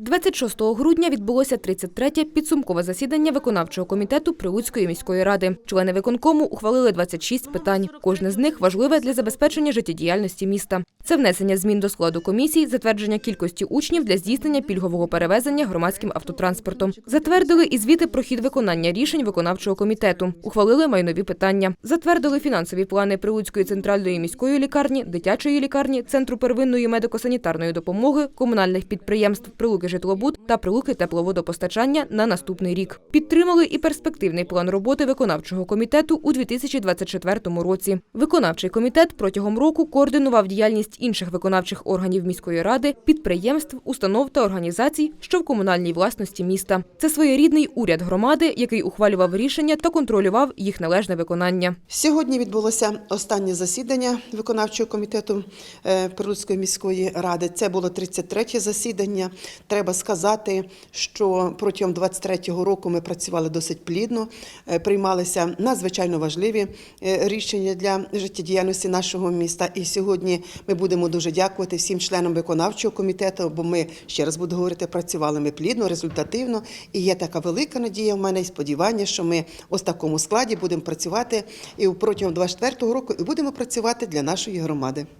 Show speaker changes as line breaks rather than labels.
26 грудня відбулося 33-те підсумкове засідання виконавчого комітету Прилуцької міської ради. Члени виконкому ухвалили 26 питань. Кожне з них важливе для забезпечення життєдіяльності міста. Це внесення змін до складу комісій, затвердження кількості учнів для здійснення пільгового перевезення громадським автотранспортом. Затвердили і звіти про хід виконання рішень виконавчого комітету. Ухвалили майнові питання. Затвердили фінансові плани Прилуцької центральної міської лікарні, дитячої лікарні, центру первинної медико-санітарної допомоги, комунальних підприємств Прилуки житлобуд та Прилуки тепловодопостачання на наступний рік. Підтримали і перспективний план роботи виконавчого комітету у 2024 році. Виконавчий комітет протягом року координував діяльність інших виконавчих органів міської ради, підприємств, установ та організацій, що в комунальній власності міста. Це своєрідний уряд громади, який ухвалював рішення та контролював їх належне виконання.
Сьогодні відбулося останнє засідання виконавчого комітету е, Прилуцької міської ради. Це було 33-те засідання. Треба сказати, що протягом 23-го року ми працювали досить плідно, е, приймалися надзвичайно важливі е, рішення для життєдіяльності нашого міста. І сьогодні ми будемо дуже дякувати всім членам виконавчого комітету, бо ми ще раз буду говорити, працювали ми плідно, результативно. І є така велика надія в мене і сподівання, що ми ось в такому складі будемо працювати і протягом 24-го року і будемо працювати для нашої громади.